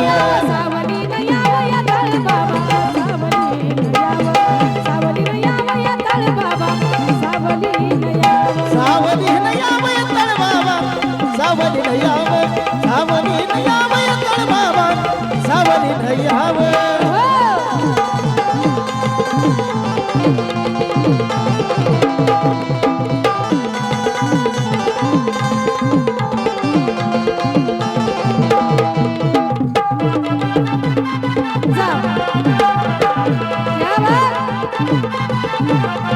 加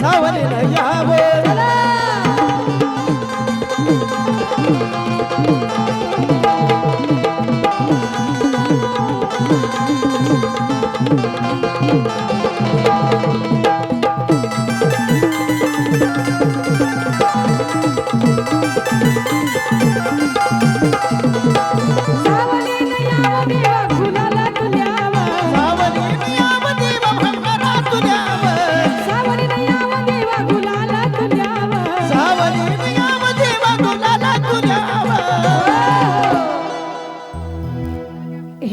ಸವಲಿನ ಯಾವ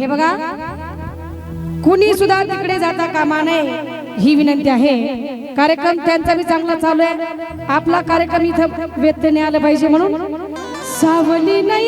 बघा. कुणी सुद्धा तिकडे जाता कामा नये ही विनंती आहे. कार्यक्रम त्यांचा बी चांगला चालू आहे. आपला कार्यक्रम इथं व्यत्यने आला पाहिजे म्हणून. सावली नाही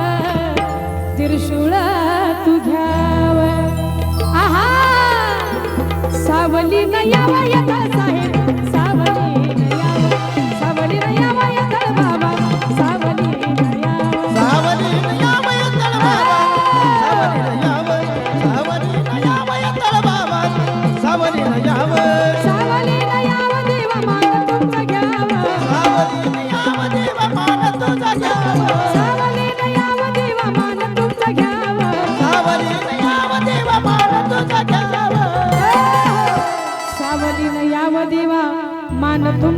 त्रिशूळ तुझ्यावर. आहा! सावली नया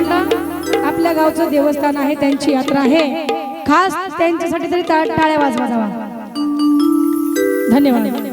म्हणलं आपल्या गावचं देवस्थान आहे त्यांची यात्रा आहे. खास त्यांच्यासाठी तरी टाळ्या वाजवा जावा. धन्यवाद.